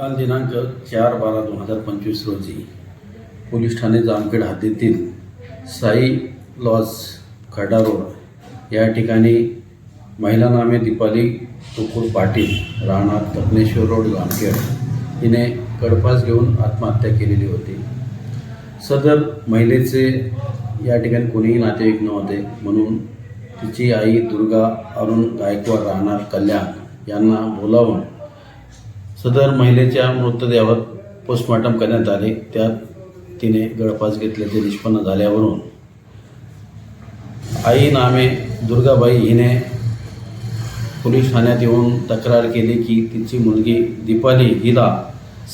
काल दिनांक चार बारा दोन हजार पंचवीस रोजी पोलीस ठाणे जामखेड हद्दीतील साई लॉज खडा रोड या ठिकाणी महिला नामे दीपाली तुकूर पाटील राहणार तपनेश्वर रोड जामखेड हिने कडपास घेऊन आत्महत्या केलेली होती. सदर महिलेचे या ठिकाणी कोणीही नातेवाईक नव्हते म्हणून तिची आई दुर्गा अरुण गायकवाड राहणार कल्याण यांना बोलावून सदर महिलेच्या मृतदेहावर पोस्टमॉर्टम करण्यात आले. त्यात तिने गळफास घेतल्याचे निष्पन्न झाल्यावरून आई नामे दुर्गाबाई हिने पोलीस ठाण्यात येऊन तक्रार केली की तिची मुलगी दीपाली हिला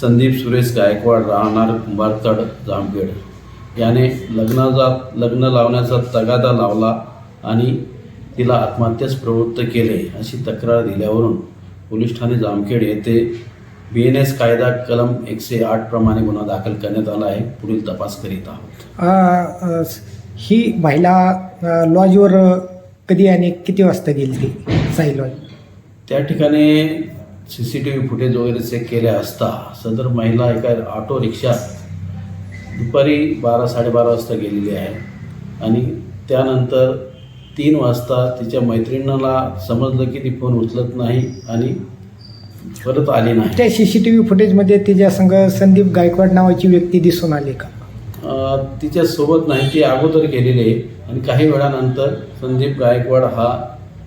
संदीप सुरेश गायकवाड राहणार कुंभारतड जामखेड. याने लग्नाचा लग्न लावण्याचा तगादा लावला आणि तिला आत्महत्यास प्रवृत्त केले अशी तक्रार दिल्यावरून पोलीस ठाणे जामखेड येथे बी एन एस कायदा कलम एकशे आठ प्रमाणे गुन्हा दाखल करण्यात आला आहे. पुढील तपास करीत आहोत. अ, ही महिला अ, लॉजवर कधी आणि किती वाजता गेली ती? साई लॉज त्या ठिकाणी C C T V footage वगैरे चेक केले असता सदर महिला एका ऑटो रिक्षात दुपारी बारा साडेबारा वाजता गेलेली आहे. आणि त्यानंतर तीन वाजता तिच्या मैत्रिणीला समजलं की ती फोन उचलत नाही आणि परत आली नाही. त्या सी सी टी व्ही फुटेजमध्ये तिच्या संग संदीप गायकवाड नावाची व्यक्ती दिसून आली का? तिच्यासोबत नाही ती अगोदर गेलेली आहे. आणि काही वेळानंतर संदीप गायकवाड हा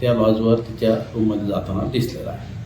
त्या लॉजवर तिच्या रूममध्ये जाताना दिसलेला आहे.